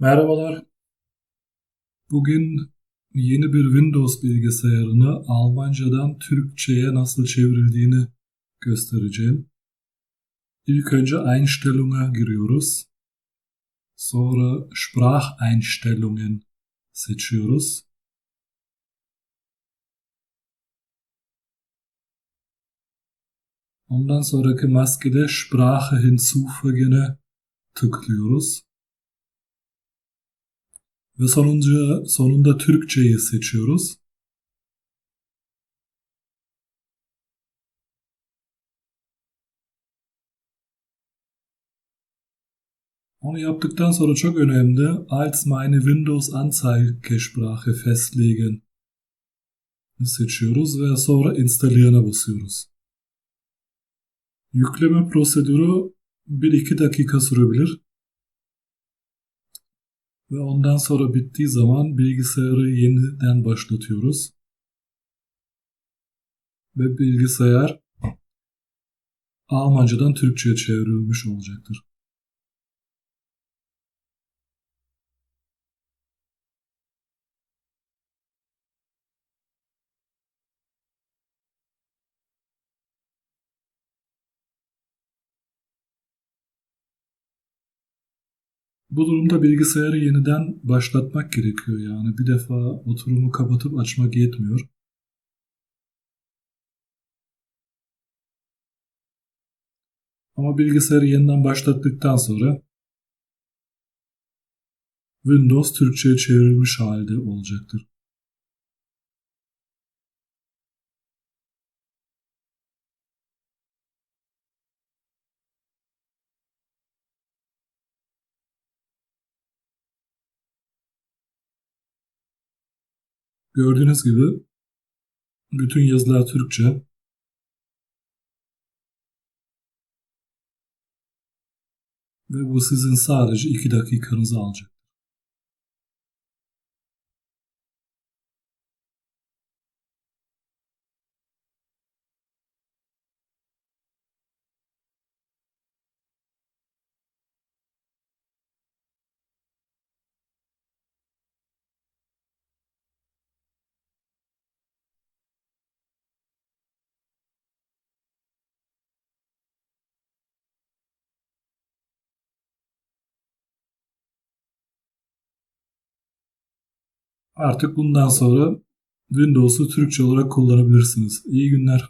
Merhabalar. Bugün yeni bir Windows bilgisayarını Almancadan Türkçe'ye nasıl çevrildiğini göstereceğim. İlk önce Einstellung'a giriyoruz. Sonra Spracheinstellungen seçiyoruz. Ondan sonraki maskede Sprache hinzufügen'e tıklıyoruz. Ve sonuncu, sonunda Türkçeyi seçiyoruz. Onu yaptıktan sonra çok önemli als meine Windows Anzeigesprache festlegen seçiyoruz ve sonra installier'e basıyoruz. Yükleme prosedürü 1-2 dakika sürebilir. Ve ondan sonra bittiği zaman bilgisayarı yeniden başlatıyoruz. Ve bilgisayar Almancadan Türkçe'ye çevrilmiş olacaktır. Bu durumda bilgisayarı yeniden başlatmak gerekiyor yani. Bir defa oturumu kapatıp açmak yetmiyor. Ama bilgisayarı yeniden başlattıktan sonra Windows Türkçe'ye çevrilmiş halde olacaktır. Gördüğünüz gibi bütün yazılar Türkçe. Ve bu sizin sadece 2 dakikanızı alacak. Artık bundan sonra Windows'u Türkçe olarak kullanabilirsiniz. İyi günler.